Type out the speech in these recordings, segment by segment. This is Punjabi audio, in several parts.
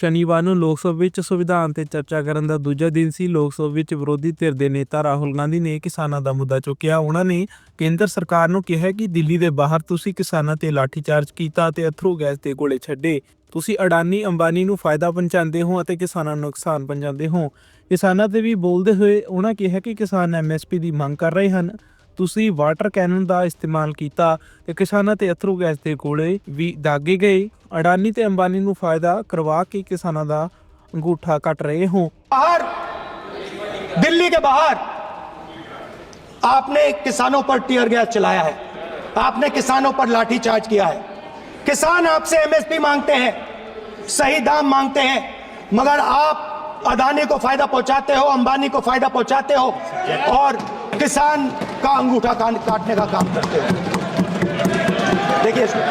ਸ਼ਨੀਵਾਰ ਨੂੰ ਲੋਕ ਸਭਾ ਵਿੱਚ ਸੰਵਿਧਾਨ ਤੇ ਚਰਚਾ ਕਰਨ ਦਾ ਦੂਜਾ ਦਿਨ ਸੀ। ਲੋਕ ਸਭਾ ਵਿੱਚ ਵਿਰੋਧੀ ਧਿਰ ਦੇ ਨੇਤਾ ਰਾਹੁਲ ਗਾਂਧੀ ਨੇ ਕਿਸਾਨਾਂ ਦਾ ਮੁੱਦਾ ਚੁੱਕਿਆ। ਉਹਨਾਂ ਨੇ ਕੇਂਦਰ ਸਰਕਾਰ ਨੂੰ ਕਿਹਾ ਕਿ ਦਿੱਲੀ ਦੇ ਬਾਹਰ ਤੁਸੀਂ ਕਿਸਾਨਾਂ ਤੇ ਲਾਠੀਚਾਰਜ ਕੀਤਾ ਤੇ ਅਥਰੂ ਗੈਸ ਦੇ ਗੋਲੇ ਛੱਡੇ। ਤੁਸੀਂ ਅਡਾਨੀ ਅੰਬਾਨੀ ਨੂੰ ਫਾਇਦਾ ਪਹੁੰਚਾਉਂਦੇ ਹੋ ਅਤੇ ਕਿਸਾਨਾਂ ਨੂੰ ਨੁਕਸਾਨ ਪਹੁੰਚਾਉਂਦੇ ਹੋ। ਕਿਸਾਨਾਂ ਤੇ ਵੀ ਬੋਲਦੇ ਹੋਏ ਉਹਨਾਂ ਕਿਹਾ ਕਿ ਕਿਸਾਨ ਐਮਐਸਪੀ ਦੀ ਮੰਗ ਕਰ ਰਹੇ ਹਨ। ਤੁਸੀਂ ਵਾਟਰ ਕੈਨਨ ਦਾ ਇਸਤੇਮਾਲ ਕੀਤਾ ਤੇ ਕਿਸਾਨਾਂ ਤੇ ਅਥਰੂ ਗੈਸ ਦੇ ਗੋਲੇ ਵੀ ਦਾਗੇ ਗਏ ਅਡਾਨੀ ਤੇ ਅੰਬਾਨੀ ਨੂੰ ਫਾਇਦਾ ਕਰਵਾ ਕੇ ਕਿਸਾਨਾਂ ਦਾ ਅੰਗੂਠਾ ਕੱਟ ਰਹੇ ਹੋ बाहर दिल्ली के बाहर आपने किसानों पर टीयर गैस चलाया है आपने किसानों पर लाठीचार्ज किया है किसान आपसे एमएसपी मांगते हैं सही दाम मांगते हैं मगर आप अदानी को फायदा पहुंचाते हो अंबानी को फायदा पहुंचाते हो और किसान का अंगूठा कान- काटने का काम करते हो देखिए इसको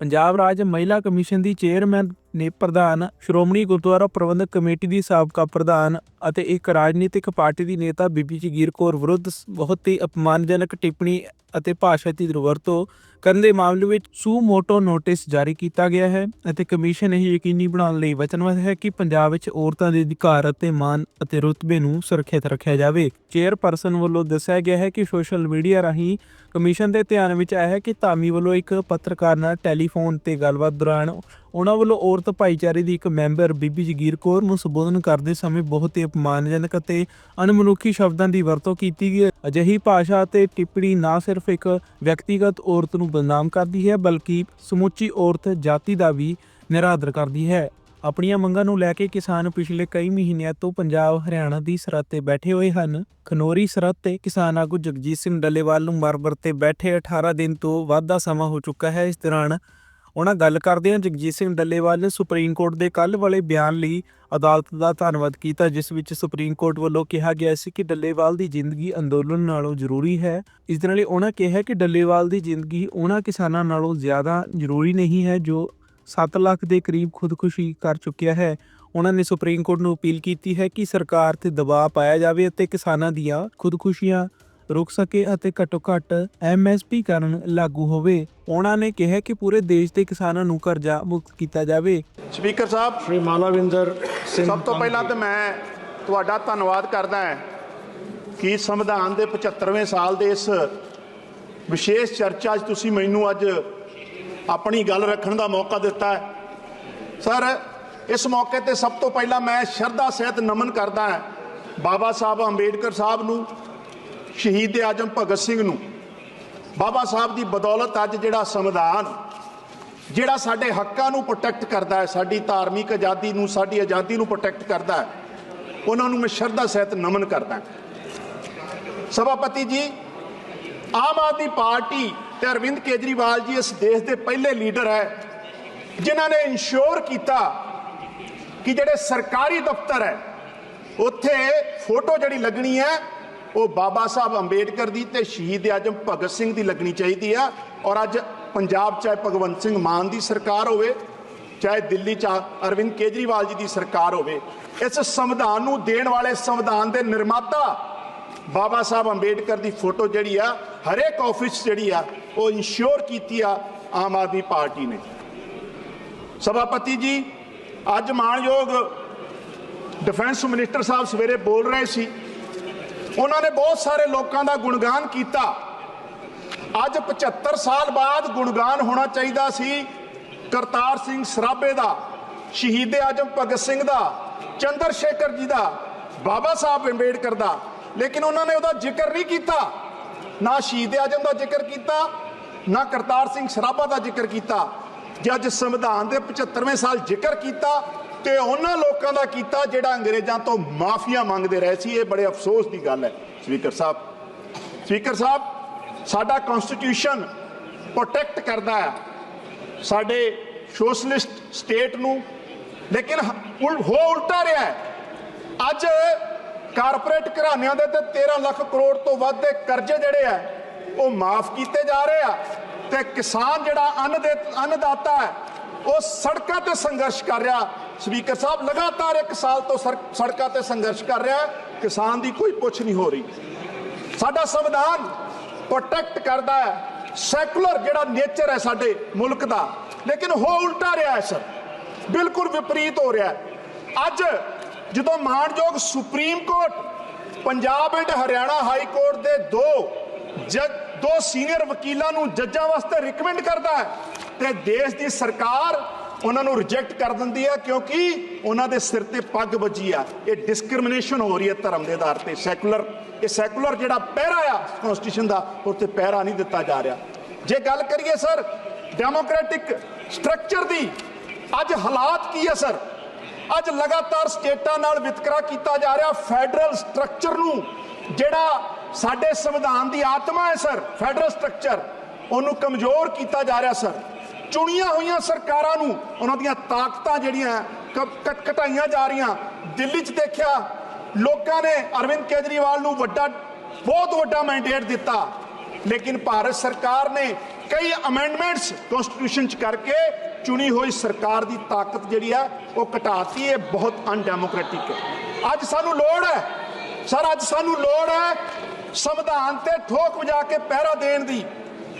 ਪੰਜਾਬ ਰਾਜ ਮਹਿਲਾ ਕਮਿਸ਼ਨ ਦੀ ਚੇਅਰਮੈਨ ਨੇ ਪ੍ਰਧਾਨ ਸ਼੍ਰੋਮਣੀ ਗੁਰਦੁਆਰਾ ਪ੍ਰਬੰਧਕ ਕਮੇਟੀ ਦੀ ਸਾਬਕਾ ਪ੍ਰਧਾਨ ਅਤੇ ਇੱਕ ਰਾਜਨੀਤਿਕ ਪਾਰਟੀ ਦੀ ਨੇਤਾ ਬੀਬੀ ਜਗੀਰ ਕੌਰ ਵਿਰੁੱਧ ਬਹੁਤ ਹੀ ਅਪਮਾਨਜਨਕ ਟਿੱਪਣੀ ਅਤੇ ਭਾਸ਼ਾ ਦੀ ਦੁਰਵਰਤੋਂ ਕਰਨ ਦੇ ਮਾਮਲੇ ਵਿੱਚ ਸੂ ਮੋਟੋ ਨੋਟਿਸ ਜਾਰੀ ਕੀਤਾ ਗਿਆ ਹੈ ਅਤੇ ਕਮਿਸ਼ਨ ਇਹ ਯਕੀਨੀ ਬਣਾਉਣ ਲਈ ਵਚਨਬੱਧ ਹੈ ਕਿ ਪੰਜਾਬ ਵਿੱਚ ਔਰਤਾਂ ਦੇ ਅਧਿਕਾਰ ਅਤੇ ਮਾਨ ਅਤੇ ਰੁਤਬੇ ਨੂੰ ਸੁਰੱਖਿਅਤ ਰੱਖਿਆ ਜਾਵੇ। ਚੇਅਰਪਰਸਨ ਵੱਲੋਂ ਦੱਸਿਆ ਗਿਆ ਹੈ ਕਿ ਸੋਸ਼ਲ ਮੀਡੀਆ ਰਾਹੀਂ ਕਮਿਸ਼ਨ ਦੇ ਧਿਆਨ ਵਿੱਚ ਆਇਆ ਹੈ ਕਿ ਧਾਮੀ ਵੱਲੋਂ ਇੱਕ ਪੱਤਰਕਾਰ ਨਾਲ ਟੈਲੀਫੋਨ ਤੇ ਗੱਲਬਾਤ ਦੌਰਾਨ ਉਹਨਾਂ ਵੱਲੋਂ ਔਰਤ ਭਾਈਚਾਰੇ ਦੀ ਇੱਕ ਮੈਂਬਰ ਬੀਬੀ ਜਗੀਰ ਕੌਰ ਨੂੰ ਸੰਬੋਧਨ ਕਰਦੇ ਸਮੇਂ ਬਹੁਤ ਹੀ ਅਪਮਾਨਜਨਕ ਅਤੇ ਅਣਮਨੁੱਖੀ ਸ਼ਬਦਾਂ ਦੀ ਵਰਤੋਂ ਕੀਤੀ ਗਈ ਅਜਿਹੀ ਭਾਸ਼ਾ ਅਤੇ ਟਿੱਪਣੀ ਨਾ ਸਿਰਫ ਇੱਕ ਵਿਅਕਤੀਗਤ ਔਰਤ ਨੂੰ ਬਦਨਾਮ ਕਰਦੀ ਹੈ, ਬਲਕਿ ਸਮੁੱਚੀ ਔਰਤ ਜਾਤੀ ਦਾ ਵੀ ਨਿਰਾਦਰ ਕਰਦੀ ਹੈ। ਆਪਣੀਆਂ ਮੰਗਾਂ ਨੂੰ ਲੈ ਕੇ ਕਿਸਾਨ ਪਿਛਲੇ ਕਈ ਮਹੀਨਿਆਂ ਤੋਂ ਪੰਜਾਬ, ਹਰਿਆਣਾ ਦੀ ਸਰਹੱਦ ਤੇ ਬੈਠੇ ਹੋਏ ਹਨ। ਖਨੋਰੀ ਸਰਹੱਦ ਤੇ ਕਿਸਾਨ ਆਗੂ ਜਗਜੀਤ ਸਿੰਘ ਡੱਲੇਵਾਲ ਨੂੰ ਮਰਬਰ ਤੇ ਬੈਠੇ 18 ਦਿਨ ਤੋਂ ਵੱਧ ਦਾ ਸਮਾਂ ਹੋ ਚੁੱਕਾ ਹੈ। ਇਸ ਦੌਰਾਨ ਉਹਨਾਂ ਗੱਲ ਕਰਦੇ ਹਾਂ ਜਗਜੀਤ ਸਿੰਘ ਡੱਲੇਵਾਲ ਨੇ ਸੁਪਰੀਮ ਕੋਰਟ ਦੇ ਕੱਲ ਵਾਲੇ ਬਿਆਨ ਲਈ ਅਦਾਲਤ ਦਾ ਧੰਨਵਾਦ ਕੀਤਾ, ਜਿਸ ਵਿੱਚ ਸੁਪਰੀਮ ਕੋਰਟ ਵੱਲੋਂ ਕਿਹਾ ਗਿਆ ਸੀ ਕਿ ਡੱਲੇਵਾਲ ਦੀ ਜ਼ਿੰਦਗੀ ਅੰਦੋਲਨ ਨਾਲੋਂ ਜ਼ਰੂਰੀ ਹੈ। ਇਸ ਦੇ ਨਾਲ ਹੀ ਉਹਨਾਂ ਕਿਹਾ ਕਿ ਡੱਲੇਵਾਲ ਦੀ ਜ਼ਿੰਦਗੀ ਉਹਨਾਂ ਕਿਸਾਨਾਂ ਨਾਲੋਂ ਜ਼ਿਆਦਾ ਜ਼ਰੂਰੀ ਨਹੀਂ ਹੈ, ਜੋ 7 ਲੱਖ ਦੇ ਕਰੀਬ ਖੁਦਕੁਸ਼ੀ ਕਰ ਚੁੱਕਿਆ ਹੈ। ਉਹਨਾਂ ਨੇ ਸੁਪਰੀਮ ਕੋਰਟ ਨੂੰ ਅਪੀਲ ਕੀਤੀ ਹੈ ਕਿ ਸਰਕਾਰ ਤੇ ਦਬਾਅ ਪਾਇਆ ਜਾਵੇ ਅਤੇ ਕਿਸਾਨਾਂ ਦੀਆਂ ਖੁਦਕੁਸ਼ੀਆਂ ਰੁਕ ਸਕੇ ਅਤੇ ਘੱਟੋ ਘੱਟ ਐਮਐਸਪੀ ਕਾਰਨ ਲਾਗੂ ਹੋਵੇ। ਉਹਨਾਂ ਨੇ ਕਿਹਾ ਕਿ ਪੂਰੇ ਦੇਸ਼ ਦੇ ਕਿਸਾਨਾਂ ਨੂੰ ਕਰਜ਼ਾ ਮੁਕਤ ਕੀਤਾ ਜਾਵੇ। ਸਪੀਕਰ ਸਾਹਿਬ ਸ਼੍ਰੀ ਮਾਲਾਵਿੰਦਰ ਸਿੰਘ ਸਭ ਤੋਂ ਪਹਿਲਾਂ ਤਾਂ ਮੈਂ ਤੁਹਾਡਾ ਧੰਨਵਾਦ ਕਰਦਾ ਹਾਂ ਕਿ ਸੰਵਿਧਾਨ ਦੇ 75ਵੇਂ ਸਾਲ ਦੇ ਇਸ ਵਿਸ਼ੇਸ਼ ਚਰਚਾ 'ਚ ਤੁਸੀਂ ਮੈਨੂੰ ਅੱਜ ਆਪਣੀ ਗੱਲ ਰੱਖਣ ਦਾ ਮੌਕਾ ਦਿੱਤਾ ਹੈ। ਸਰ ਇਸ ਮੌਕੇ ਤੇ ਸਭ ਤੋਂ ਪਹਿਲਾਂ ਮੈਂ ਸ਼ਰਧਾ ਸਹਿਤ ਨਮਨ ਕਰਦਾ ਹਾਂ ਬਾਬਾ ਸਾਹਿਬ ਅੰਬੇਡਕਰ ਸਾਹਿਬ ਨੂੰ। ਸ਼ਹੀਦ ਆਜਮ ਭਗਤ ਸਿੰਘ ਨੂੰ। ਬਾਬਾ ਸਾਹਿਬ ਦੀ ਬਦੌਲਤ ਅੱਜ ਜਿਹੜਾ ਸੰਵਿਧਾਨ, ਜਿਹੜਾ ਸਾਡੇ ਹੱਕਾਂ ਨੂੰ ਪ੍ਰੋਟੈਕਟ ਕਰਦਾ ਹੈ, ਸਾਡੀ ਧਾਰਮਿਕ ਆਜ਼ਾਦੀ ਨੂੰ, ਸਾਡੀ ਆਜ਼ਾਦੀ ਨੂੰ ਪ੍ਰੋਟੈਕਟ ਕਰਦਾ ਹੈ, ਉਹਨਾਂ ਨੂੰ ਮੈਂ ਸ਼ਰਧਾ ਸਹਿਤ ਨਮਨ ਕਰਦਾ ਸਭਾਪਤੀ ਜੀ, ਆਮ ਆਦਮੀ ਪਾਰਟੀ ਤੇ ਅਰਵਿੰਦ ਕੇਜਰੀਵਾਲ ਜੀ ਇਸ ਦੇਸ਼ ਦੇ ਪਹਿਲੇ ਲੀਡਰ ਹੈ, ਜਿਨ੍ਹਾਂ ਨੇ ਇਨਸ਼ੋਰ ਕੀਤਾ ਕਿ ਜਿਹੜੇ ਸਰਕਾਰੀ ਦਫ਼ਤਰ ਹੈ, ਉੱਥੇ ਫੋਟੋ ਜਿਹੜੀ ਲੱਗਣੀ ਹੈ ਉਹ ਬਾਬਾ ਸਾਹਿਬ ਅੰਬੇਡਕਰ ਦੀ ਤੇ ਸ਼ਹੀਦ ਆਜਮ ਭਗਤ ਸਿੰਘ ਦੀ ਲੱਗਣੀ ਚਾਹੀਦੀ ਆ। ਔਰ ਅੱਜ ਪੰਜਾਬ ਚਾਹੇ ਭਗਵੰਤ ਸਿੰਘ ਮਾਨ ਦੀ ਸਰਕਾਰ ਹੋਵੇ, ਚਾਹੇ ਦਿੱਲੀ ਚ ਅਰਵਿੰਦ ਕੇਜਰੀਵਾਲ ਜੀ ਦੀ ਸਰਕਾਰ ਹੋਵੇ, ਇਸ ਸੰਵਿਧਾਨ ਨੂੰ ਦੇਣ ਵਾਲੇ ਸੰਵਿਧਾਨ ਦੇ ਨਿਰਮਾਤਾ ਬਾਬਾ ਸਾਹਿਬ ਅੰਬੇਡਕਰ ਦੀ ਫੋਟੋ ਜਿਹੜੀ ਆ, ਹਰੇਕ ਆਫਿਸ ਜਿਹੜੀ ਆ, ਉਹ ਇਨਸ਼ੋਰ ਕੀਤੀ ਆ ਆਮ ਆਦਮੀ ਪਾਰਟੀ ਨੇ। ਸਭਾਪਤੀ ਜੀ, ਅੱਜ ਮਾਨਯੋਗ ਡਿਫੈਂਸ ਮਿਨਿਸਟਰ ਸਾਹਿਬ ਸਵੇਰੇ ਬੋਲ ਰਹੇ ਸੀ। ਉਹਨਾਂ ਨੇ ਬਹੁਤ ਸਾਰੇ ਲੋਕਾਂ ਦਾ ਗੁਣਗਾਨ ਕੀਤਾ। ਅੱਜ 75 ਸਾਲ ਬਾਅਦ ਗੁਣਗਾਨ ਹੋਣਾ ਚਾਹੀਦਾ ਸੀ। ਕਰਤਾਰ ਸਿੰਘ ਸਰਾਭੇ ਦਾ, ਸ਼ਹੀਦ ਆਜਮ ਭਗਤ ਸਿੰਘ ਦਾ, ਚੰਦਰ ਸ਼ੇਖਰ ਜੀ ਦਾ, ਬਾਬਾ ਸਾਹਿਬ ਅੰਬੇਡਕਰ ਦਾ। ਲੇਕਿਨ ਉਹਨਾਂ ਨੇ ਉਹਦਾ ਜ਼ਿਕਰ ਨਹੀਂ ਕੀਤਾ। ਨਾ ਸ਼ਹੀਦ ਆਜਮ ਦਾ ਜ਼ਿਕਰ ਕੀਤਾ, ਨਾ ਕਰਤਾਰ ਸਿੰਘ ਸਰਾਭਾ ਦਾ ਜ਼ਿਕਰ ਕੀਤਾ। ਜੇ ਅੱਜ ਸੰਵਿਧਾਨ ਦੇ 75ਵੇਂ ਸਾਲ ਜ਼ਿਕਰ ਕੀਤਾ ਤੇ ਉਹਨਾਂ ਲੋਕਾਂ ਦਾ ਕੀਤਾ ਜਿਹੜਾ ਅੰਗਰੇਜ਼ਾਂ ਤੋਂ ਮਾਫੀਆ ਮੰਗਦੇ ਰਹੇ ਸੀ। ਇਹ ਬੜੇ ਅਫਸੋਸ ਦੀ ਗੱਲ ਹੈ, ਸਪੀਕਰ ਸਾਹਿਬ। ਸਪੀਕਰ ਸਾਹਿਬ, ਸਾਡਾ ਕਨਸਟੀਟਿਊਸ਼ਨ ਪ੍ਰੋਟੈਕਟ ਕਰਦਾ ਹੈ। ਸਾਡੇ ਸੋਸ਼ਲਿਸਟ ਸਟੇਟ ਨੂੰ, ਲੇਕਿਨ ਉਲ- ਹੋ ਉਲਟਾ ਰਿਹਾ ਹੈ। ਅੱਜ ਕਾਰਪੋਰੇਟ ਘਰਾਣਿਆਂ ਦੇ ਤੇ 13 ਲੱਖ ਕਰੋੜ ਤੋਂ ਵੱਧ ਦੇ ਕਰਜ਼ੇ ਜਿਹੜੇ ਆ ਉਹ ਮਾਫ ਕੀਤੇ ਜਾ ਰਹੇ ਆ। ਤੇ ਕਿਸਾਨ ਜਿਹੜਾ ਅੰਨ ਦੇ ਅੰਨਦਾਤਾ ਹੈ ਉਹ ਸੜਕਾਂ ਤੇ ਸੰਘਰਸ਼ ਕਰ ਰਿਹਾ। ਸਪੀਕਰ ਸਾਹਿਬ, ਲਗਾਤਾਰ 1 ਸਾਲ ਤੋਂ ਸਰ- ਸੜਕਾਂ ਤੇ ਸੰਘਰਸ਼ ਕਰ ਰਿਹਾ। ਕਿਸਾਨ ਦੀ ਕੋਈ ਪੁੱਛ ਨਹੀਂ ਹੋ ਰਹੀ। ਸਾਡਾ ਸੰਵਿਧਾਨ ਪ੍ਰੋਟੈਕਟ ਕਰਦਾ ਹੈ। ਸੈਕੂਲਰ ਜਿਹੜਾ ਨੇਚਰ ਹੈ ਸਾਡੇ ਮੁਲਕ ਦਾ। ਲੇਕਿਨ ਹੋ ਉਲਟਾ ਰਿਹਾ ਹੈ, ਸਰ। ਬਿਲਕੁਲ ਵਿਪਰੀਤ ਹੋ ਰਿਹਾ ਹੈ। ਅੱਜ ਜਦੋਂ ਮਾਣਯੋਗ supreme court Punjab and Haryana high court ਦੇ ਦੋ ਜੱਜ, ਦੋ ਸੀਨੀਅਰ ਵਕੀਲਾਂ ਨੂੰ ਜੱਜਾਂ ਵਾਸਤੇ ਰਿਕਮੈਂਡ ਕਰਦਾ ਹੈ ਤੇ ਦੇਸ਼ ਦੀ ਸਰਕਾਰ ਉਹਨਾਂ ਨੂੰ ਰਿਜੈਕਟ ਕਰ ਦਿੰਦੀ ਹੈ ਕਿਉਂਕਿ ਉਹਨਾਂ ਦੇ ਸਿਰ ਤੇ ਪੱਗ ਵੱਜੀ ਆ। ਇਹ ਡਿਸਕ੍ਰਿਮੀਨੇਸ਼ਨ ਹੋ ਰਹੀ ਹੈ ਧਰਮ ਦੇ ਆਧਾਰ ਤੇ। ਸੈਕੂਲਰ ਇਹ ਸੈਕੂਲਰ ਜਿਹੜਾ ਪਹਿਰਾ ਆ ਕਨਸਟੀਟਿਊਸ਼ਨ ਦਾ ਉੱਤੇ ਪਹਿਰਾ ਨਹੀਂ ਦਿੱਤਾ ਜਾ ਰਿਹਾ। ਜੇ ਗੱਲ ਕਰੀਏ ਸਰ ਡੈਮੋਕ੍ਰੈਟਿਕ ਸਟਰਕਚਰ ਦੀ, ਅੱਜ ਹਾਲਾਤ ਕੀ ਹੈ ਸਰ? ਅੱਜ ਲਗਾਤਾਰ ਸਟੇਟਾਂ ਨਾਲ ਵਿਤਕਰਾ ਕੀਤਾ ਜਾ ਰਿਹਾ। ਫੈਡਰਲ ਸਟਰਕਚਰ ਨੂੰ, ਜਿਹੜਾ ਸਾਡੇ ਸੰਵਿਧਾਨ ਦੀ ਆਤਮਾ ਹੈ ਸਰ ਫੈਡਰਲ ਸਟਰਕਚਰ ਉਹਨੂੰ ਕਮਜ਼ੋਰ ਕੀਤਾ ਜਾ ਰਿਹਾ ਸਰ। ਚੁਣੀਆਂ ਹੋਈਆਂ ਸਰਕਾਰਾਂ ਨੂੰ ਉਹਨਾਂ ਦੀਆਂ ਤਾਕਤਾਂ ਜਿਹੜੀਆਂ ਕ- ਕ- ਘਟਾਈਆਂ ਜਾ ਰਹੀਆਂ। ਦਿੱਲੀ 'ਚ ਦੇਖਿਆ, ਲੋਕਾਂ ਨੇ ਅਰਵਿੰਦ ਕੇਜਰੀਵਾਲ ਨੂੰ ਵੱਡਾ, ਬਹੁਤ ਵੱਡਾ ਮੈਂਡੇਟ ਦਿੱਤਾ। ਲੇਕਿਨ ਭਾਰਤ ਸਰਕਾਰ ਨੇ ਕਈ ਅਮੈਂਡਮੈਂਟਸ ਕਨਸਟੀਟਿਊਸ਼ਨ 'ਚ ਕਰਕੇ ਚੁਣੀ ਹੋਈ ਸਰਕਾਰ ਦੀ ਤਾਕਤ ਜਿਹੜੀ ਆ, ਉਹ ਘਟਾਤੀ। ਇਹ ਬਹੁਤ ਅਨਡੈਮੋਕ੍ਰੈਟਿਕ ਹੈ। ਅੱਜ ਸਾਨੂੰ ਲੋੜ ਹੈ, ਸਰ, ਅੱਜ ਸਾਨੂੰ ਲੋੜ ਹੈ ਸੰਵਿਧਾਨ ਤੇ ਠੋਕ ਵਜਾ ਕੇ ਪਹਿਰਾ ਦੇਣ ਦੀ।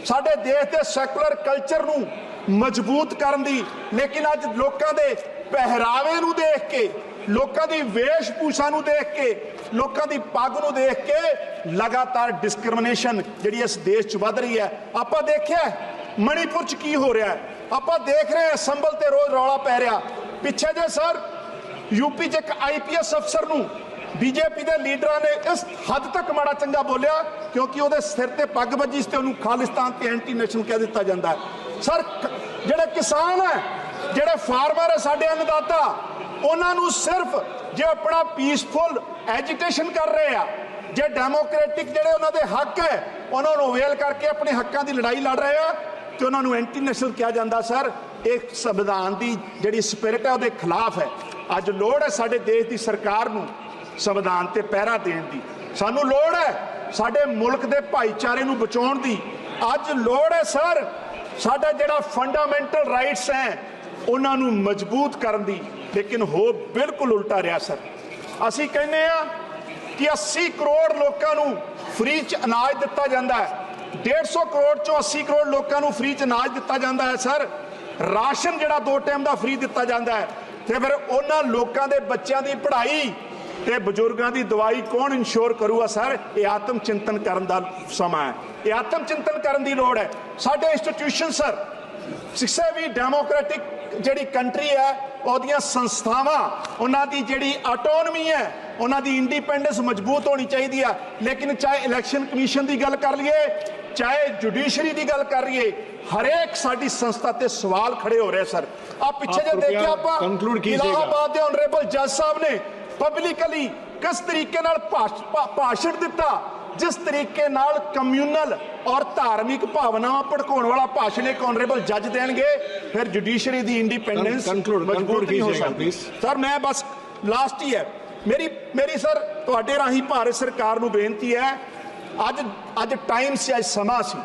ਸਾਡੇ ਦੇਸ਼ ਦੇ ਸੈਕੂਲਰ ਕਲਚਰ ਨੂੰ ਮਜ਼ਬੂਤ ਕਰਨ ਦੀ। ਲੇਕਿਨ ਅੱਜ ਲੋਕਾਂ ਦੇ ਪਹਿਰਾਵੇ ਨੂੰ ਦੇਖ ਕੇ, ਲੋਕਾਂ ਦੀ ਵੇਸ਼ਭੂਸ਼ਾ ਨੂੰ ਦੇਖ ਕੇ, ਲੋਕਾਂ ਦੀ ਪੱਗ ਨੂੰ ਦੇਖ ਕੇ ਲਗਾਤਾਰ ਡਿਸਕ੍ਰਿਮੀਨੇਸ਼ਨ ਜਿਹੜੀ ਇਸ ਦੇਸ਼ 'ਚ ਵੱਧ ਰਹੀ ਹੈ। ਆਪਾਂ ਦੇਖਿਆ ਮਣੀਪੁਰ 'ਚ ਕੀ ਹੋ ਰਿਹਾ ਆਪਾਂ ਦੇਖ ਰਹੇ ਹਾਂ ਸੰਭਲ ਤੇ ਰੋਜ਼ ਰੌਲਾ ਪੈ ਰਿਹਾ। ਪਿੱਛੇ ਜੇ ਸਰ ਯੂਪੀ 'ਚ ਇੱਕ ਆਈਪੀਐਸ ਅਫਸਰ ਨੂੰ ਬੀਜੇਪੀ ਦੇ ਲੀਡਰਾਂ ਨੇ ਇਸ ਹੱਦ ਤੱਕ ਮਾੜਾ ਚੰਗਾ ਬੋਲਿਆ, ਕਿਉਂਕਿ ਉਹਦੇ ਸਿਰ ਤੇ ਪੱਗ ਵੱਜੀ ਸੀ ਤੇ ਉਹਨੂੰ ਖਾਲਿਸਤਾਨ ਤੇ ਐਂਟੀ ਨੈਸ਼ਨਲ ਕਹਿ ਦਿੱਤਾ ਜਾਂਦਾ ਹੈ। ਸਰ, ਜਿਹੜੇ ਕਿਸਾਨ ਹੈ, ਜਿਹੜੇ ਫਾਰਮਰ ਹੈ ਸਾਡੇ ਅੰਨਦਾਤਾ, ਉਹਨਾਂ ਨੂੰ ਸਿਰਫ ਜੇ ਆਪਣਾ ਪੀਸਫੁਲ ਐਜੀਟੇਸ਼ਨ ਕਰ ਰਹੇ ਆ, ਜੇ ਡੈਮੋਕ੍ਰੈਟਿਕ ਜਿਹੜੇ ਉਹਨਾਂ ਦੇ ਹੱਕ ਹੈ, ਉਹਨਾਂ ਨੂੰ ਵੇਲ ਕਰਕੇ ਆਪਣੇ ਹੱਕਾਂ ਦੀ ਲੜਾਈ ਲੜ ਰਹੇ ਆ, ਤੇ ਉਹਨਾਂ ਨੂੰ ਐਂਟੀ ਨੈਸ਼ਨਲ ਕਿਹਾ ਜਾਂਦਾ, ਸਰ, ਇਹ ਸੰਵਿਧਾਨ ਦੀ ਜਿਹੜੀ ਸਪਿਰਿਟ ਹੈ, ਉਹਦੇ ਖਿਲਾਫ ਹੈ। ਅੱਜ ਲੋੜ ਹੈ ਸਾਡੇ ਦੇਸ਼ ਦੀ ਸਰਕਾਰ ਨੂੰ ਸੰਵਿਧਾਨ ਤੇ ਪਹਿਰਾ ਦੇਣ ਦੀ। ਸਾਨੂੰ ਲੋੜ ਹੈ ਸਾਡੇ ਮੁਲਕ ਦੇ ਭਾਈਚਾਰੇ ਨੂੰ ਬਚਾਉਣ ਦੀ। ਅੱਜ ਲੋੜ ਹੈ, ਸਰ ਸਾਡਾ ਜਿਹੜਾ ਫੰਡਾਮੈਂਟਲ ਰਾਈਟਸ ਹੈ, ਉਹਨਾਂ ਨੂੰ ਮਜ਼ਬੂਤ ਕਰਨ ਦੀ, ਲੇਕਿਨ ਹੋ ਬਿਲਕੁਲ ਉਲਟਾ ਰਿਹਾ ਸਰ। ਅਸੀਂ ਕਹਿੰਦੇ ਆ ਕਿ 80 ਕਰੋੜ ਲੋਕਾਂ ਨੂੰ ਫ੍ਰੀ ਚ ਅਨਾਜ ਦਿੱਤਾ ਜਾਂਦਾ ਹੈ। 150 ਕਰੋੜ ਚੋਂ 80 ਕਰੋੜ ਲੋਕਾਂ ਨੂੰ ਫ੍ਰੀ ਚ ਅਨਾਜ ਦਿੱਤਾ ਜਾਂਦਾ ਹੈ ਸਰ। ਰਾਸ਼ਨ ਜਿਹੜਾ ਦੋ ਟਾਈਮ ਦਾ ਫ੍ਰੀ ਦਿੱਤਾ ਜਾਂਦਾ ਹੈ। ਤੇ ਫਿਰ ਉਹਨਾਂ ਲੋਕਾਂ ਦੇ ਬੱਚਿਆਂ ਦੀ ਪੜ੍ਹਾਈ ਤੇ ਬਜ਼ੁਰਗਾਂ ਦੀ ਦਵਾਈ ਕੌਣ ਇਨਸ਼ੋਰ ਕਰੂਗਾ ਸਰ? ਇਹ ਆਤਮ ਚਿੰਤਨ ਕਰਨ ਦਾ ਸਮਾਂ ਹੈ। ਇਹ ਆਤਮ ਚਿੰਤਨ ਕਰਨ ਦੀ ਲੋੜ ਹੈ। ਸਾਡੇ ਇੰਸਟੀਟਿਊਸ਼ਨ ਸਰ ਸਿੱਖਿਆ ਵੀ ਡੈਮੋਕ੍ਰੈਟਿਕ ਜਿਹੜੀ ਕੰਟਰੀ ਹੈ ਉਹਦੀਆਂ ਸੰਸਥਾਵਾਂ ਉਹਨਾਂ ਦੀ ਜਿਹੜੀ ਆਟੋਨਮੀ ਹੈ ਉਹਨਾਂ ਦੀ ਇੰਡੀਪੈਂਡੈਂਸ ਮਜ਼ਬੂਤ ਹੋਣੀ ਚਾਹੀਦੀ ਆ। ਲੇਕਿਨ ਚਾਹੇ ਇਲੈਕਸ਼ਨ ਕਮਿਸ਼ਨ ਦੀ ਗੱਲ ਕਰ ਲਈਏ ਚਾਹੇ ਜੁਡੀਸ਼ਰੀ ਦੀ ਗੱਲ ਕਰ ਲਈਏ ਹਰੇਕ ਸਾਡੀ ਸੰਸਥਾ ਤੇ ਸਵਾਲ ਖੜੇ ਹੋ ਰਹੇ ਸਰ। ਆ ਪਿੱਛੇ ਜੇ ਦੇਖਿਆ ਆਪਾਂ ਇਲਾਹਾਬਾਦ ਦੇ ਆਨਰੇਬਲ ਜੱਜ ਸਾਹਿਬ ਨੇ ਪਬਲਿਕਲੀ ਕਿਸ ਤਰੀਕੇ ਨਾਲ ਭਾਸ਼ਣ ਦਿੱਤਾ ਜਿਸ ਤਰੀਕੇ ਨਾਲ ਕਮਿਊਨਲ ਔਰ ਧਾਰਮਿਕ ਭਾਵਨਾਵਾਂ ਭੜਕਾਉਣ ਵਾਲਾ ਭਾਸ਼ਣ ਇੱਕ ਆਨਰੇਬਲ ਜੱਜ ਦੇਣਗੇ ਫਿਰ ਜੁਡੀਸ਼ਰੀ ਦੀ ਇੰਡੀਪੈਂਡੈਂਸ ਮਜ਼ਬੂਤ ਨਹੀਂ ਹੋ ਸਕਦੀ। ਸਰ ਮੈਂ ਬਸ ਲਾਸਟ ਹੀ ਹੈ। ਮੇਰੀ ਮੇਰੀ ਸਰ ਤੁਹਾਡੇ ਰਾਹੀਂ ਭਾਰਤ ਸਰਕਾਰ ਨੂੰ ਬੇਨਤੀ ਹੈ ਅੱਜ ਅੱਜ ਟਾਈਮ ਸੀ ਅੱਜ ਸਮਾਂ ਸੀ।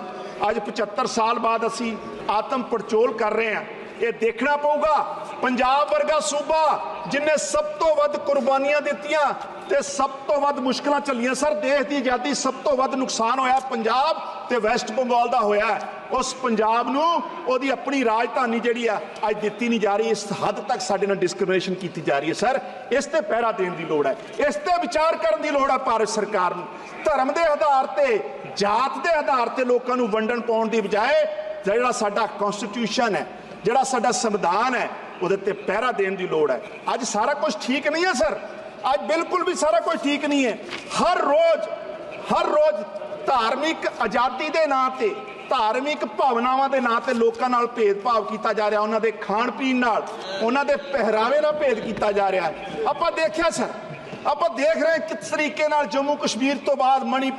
ਅੱਜ 75 ਸਾਲ ਬਾਅਦ ਅਸੀਂ ਆਤਮ ਪਰਚੋਲ ਕਰ ਰਹੇ ਹਾਂ। ਇਹ ਦੇਖਣਾ ਪਊਗਾ। ਪੰਜਾਬ ਵਰਗਾ ਸੂਬਾ ਜਿਨੇ ਸਭ ਤੋਂ ਵੱਧ ਕੁਰਬਾਨੀਆਂ ਦਿੱਤੀਆਂ ਤੇ ਸਭ ਤੋਂ ਵੱਧ ਮੁਸ਼ਕਲਾਂ ਚੱਲੀਆਂ ਸਰ, ਦੇਸ਼ ਦੀ ਆਜ਼ਾਦੀ ਸਭ ਤੋਂ ਵੱਧ ਨੁਕਸਾਨ ਹੋਇਆ ਪੰਜਾਬ ਤੇ ਵੈਸਟ ਬੰਗਾਲ ਦਾ ਹੋਇਆ। ਉਸ ਪੰਜਾਬ ਨੂੰ, ਉਹਦੀ ਆਪਣੀ ਰਾਜਧਾਨੀ ਜਿਹੜੀ ਆ, ਅੱਜ ਦਿੱਤੀ ਨਹੀਂ ਜਾ ਰਹੀ। ਇਸ ਹੱਦ ਤੱਕ ਸਾਡੇ ਨਾਲ ਡਿਸਕ੍ਰਿਮੀਨੇਸ਼ਨ ਕੀਤੀ ਜਾ ਰਹੀ ਹੈ। ਸਰ, ਇਸ ਤੇ ਪਹਿਰਾ ਦੇਣ ਦੀ ਲੋੜ ਹੈ। ਇਸ ਤੇ ਵਿਚਾਰ ਕਰਨ ਦੀ ਲੋੜ ਹੈ ਭਾਰਤ ਸਰਕਾਰ ਨੂੰ। ਧਰਮ ਦੇ ਆਧਾਰ ਤੇ, ਜਾਤ ਦੇ ਆਧਾਰ ਤੇ ਲੋਕਾਂ ਨੂੰ ਵੰਡਣ ਪਾਉਣ ਦੀ ਬਜਾਏ, ਜਿਹੜਾ ਸਾਡਾ ਕਨਸਟੀਟਿਊਸ਼ਨ ਹੈ, ਜਿਹੜਾ ਸਾਡਾ ਸੰਵਿਧਾਨ ਹੈ ਉਹਦੇ ਤੇ ਪਹਿਰਾ ਦੇਣ ਦੀ ਲੋੜ ਹੈ। ਅੱਜ ਸਾਰਾ ਕੁਝ ਠੀਕ ਨਹੀਂ ਹੈ, ਸਰ। ਅੱਜ ਬਿਲਕੁਲ ਵੀ ਸਾਰਾ ਕੁਝ ਠੀਕ ਨਹੀਂ ਹੈ। ਹਰ ਰੋਜ਼ ਹਰ ਰੋਜ਼ ਧਾਰਮਿਕ ਆਜ਼ਾਦੀ ਦੇ ਨਾਂ ਤੇ, ਧਾਰਮਿਕ ਭਾਵਨਾਵਾਂ ਦੇ ਨਾਂ ਤੇ ਲੋਕਾਂ ਨਾਲ ਭੇਦਭਾਵ ਕੀਤਾ ਜਾ ਰਿਹਾ। ਉਹਨਾਂ ਦੇ ਖਾਣ ਪੀਣ ਨਾਲ, ਉਹਨਾਂ ਦੇ ਪਹਿਰਾਵੇ ਨਾਲ ਭੇਦ ਕੀਤਾ ਜਾ ਰਿਹਾ ਆਪਾਂ ਦੇਖਿਆ, ਸਰ। ਆਪਾਂ ਦੇਖ ਰਹੇ ਹਾਂ ਕਿਸ ਤਰੀਕੇ ਨਾਲ ਜੰਮੂ ਕਸ਼ਮੀਰ ਤੋਂ ਬਾਅਦ ਮਣੀਪੁਰ